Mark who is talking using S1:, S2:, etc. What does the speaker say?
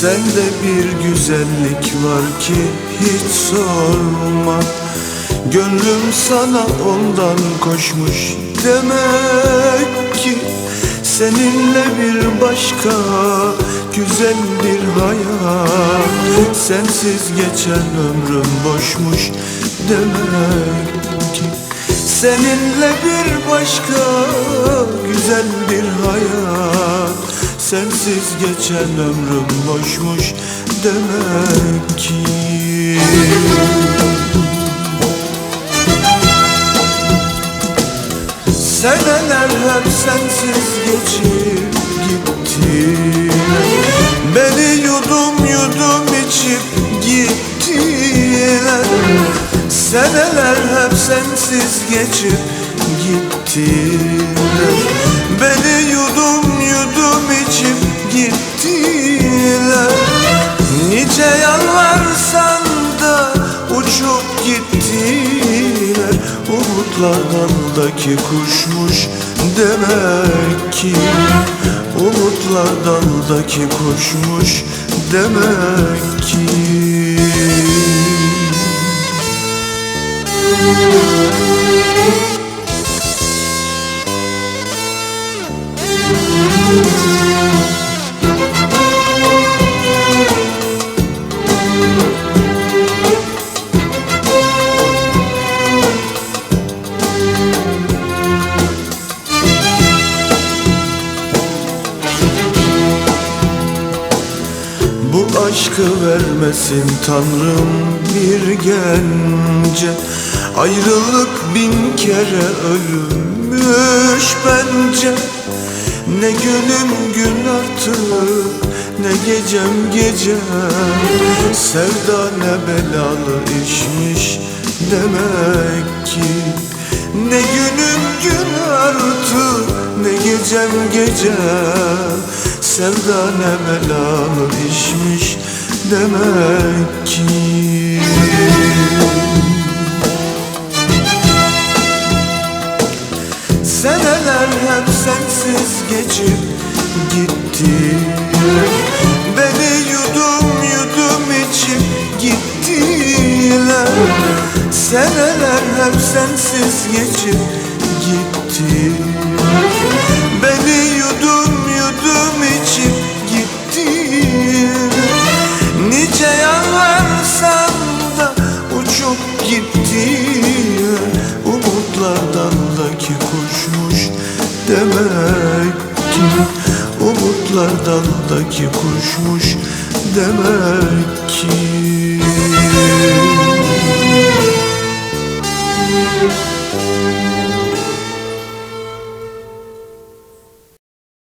S1: Sende bir güzellik var ki hiç sorma Gönlüm sana ondan koşmuş demek ki Seninle bir başka güzel bir hayat. Sensiz geçen ömrüm boşmuş demek ki Seninle bir başka güzel bir hayat. Sensiz geçen ömrüm boşmuş demek ki Seneler hep sensiz geçip gitti. Beni yudum yudum içip gittiler Seneler hep sensiz geçip gittiler Beni yudum yudum içip gittiler Nice yalvarsan da uçup gittiler Umutlar daldaki kuşmuş demek ki Umutlar daldaki kuşmuş demek ki. Bu aşkı vermesin Tanrım bir gence. Ayrılık bin kere ölmüş bence. Ne günüm gün artık ne gecem gece. Sevda ne belalı işmiş demek ki. Ne günüm gün artık ne gecem gece Sevda ne belalı işmiş demek ki. Seneler hep sensiz geçip gitti. Beni yudum yudum içip gittiler. Seneler hep sensiz geçip ki kuşmuş demek ki.